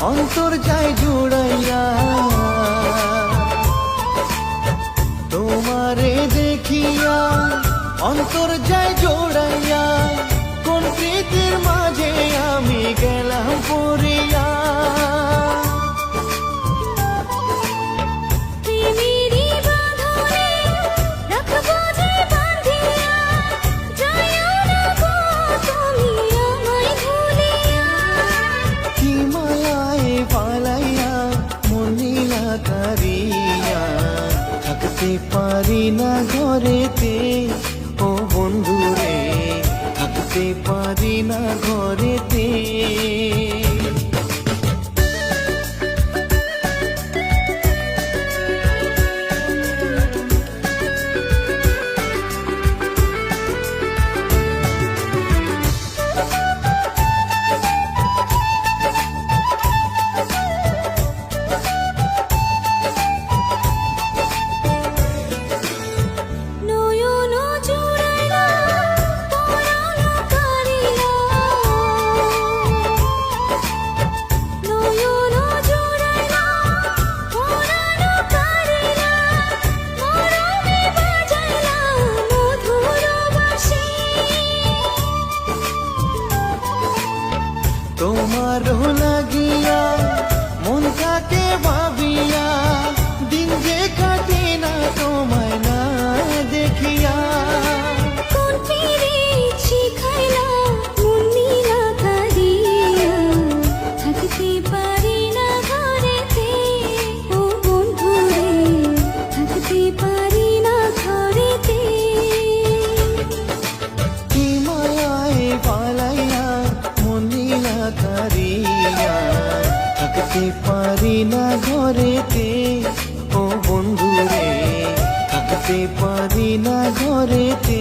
অন্তর যায় জুড়াইয়া çare তোমার লাগিয়া মন কাকে ভাবিয়া? পারি না ঘরেতে ও বন্ধু রে থাকতে পারি না ঘরেতে।